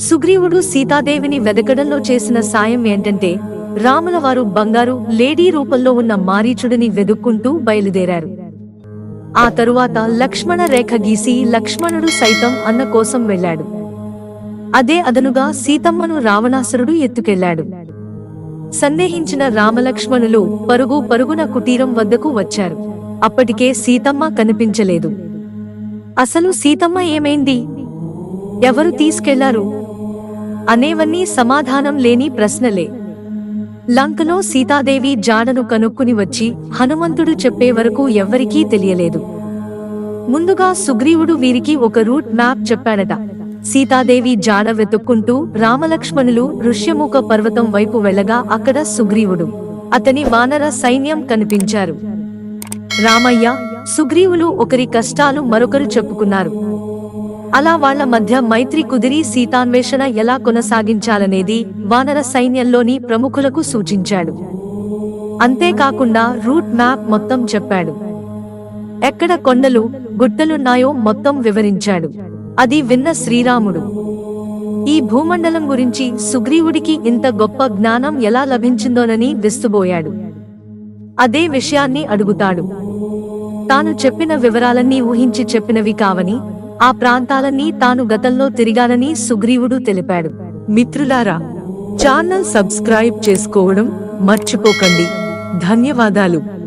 సుగ్రీవుడు సీతాదేవిని వెదకడంలో చేసిన సాయం ఏంటంటే రాముల వారు బంగారు లేడీ రూపంలో ఉన్న మారీచుడిని వెదుక్కుంటూ బయలుదేరారు. ఆ తరువాత లక్ష్మణ రేఖ గీసి లక్ష్మణుడు సైతం అన్న కోసం వెళ్ళాడు. అదే అదనుగా సీతమ్మను రావణాసురుడు ఎత్తుకెళ్ళాడు సందేహించిన రామలక్ష్మణులు పరుగు పరుగున కుటీరం వద్దకు వచ్చారు. అప్పటికే సీతమ్మ కనిపించలేదు. అసలు సీతమ్మ ఏమైంది? ఎవరు తీసుకెళ్ళారు? అనేవన్నీ సమాధానం లేని ప్రశ్నలే. లంకలో సీతాదేవి జాడను కనుక్కుని వచ్చి హనుమంతుడు చెప్పే వరకు ఎవ్వరికీ తెలియలేదు. ముందుగా సుగ్రీవుడు వీరికి ఒక రూట్ మ్యాప్ చెప్పాడట. సీతాదేవి జాడ వెతుక్కుంటూ రామలక్ష్మణులు ఋష్యముఖ పర్వతం వైపు వెళ్ళగా అక్కడ సుగ్రీవుడు. అతని వానర సైన్యం కనిపించారు. రామయ్య సుగ్రీవులు ఒకరి కష్టాలు మరొకరు చెప్పుకున్నారు. అలా వాళ్ళ మధ్య మైత్రి కుదిరి సీతాన్వేషణ ఎలా కొనసాగించాలనేది వానర సైన్యంలోని ప్రముఖులకు సూచించాడు. అంతేకాకుండా రూట్ మ్యాప్ మొత్తం చెప్పాడు. ఎక్కడ కొండలు గుట్టలున్నాయో మొత్తం వివరించాడు. అది విన్న శ్రీరాముడు. ఈ భూమండలం గురించి సుగ్రీవుడికి ఇంత గొప్ప జ్ఞానం ఎలా లభించిందోనని విస్తుబోయాడు. అదే విషయాన్ని అడుగుతాడు. తాను చెప్పిన వివరాలన్నీ ఊహించి చెప్పినవి కావని ఆ ప్రాంతాలన్నీ తాను గతంలో తిరిగానని సుగ్రీవుడు తెలిపాడు. మిత్రులారా ఛానల్ సబ్స్క్రైబ్ చేసుకోవడం మర్చిపోకండి. ధన్యవాదాలు.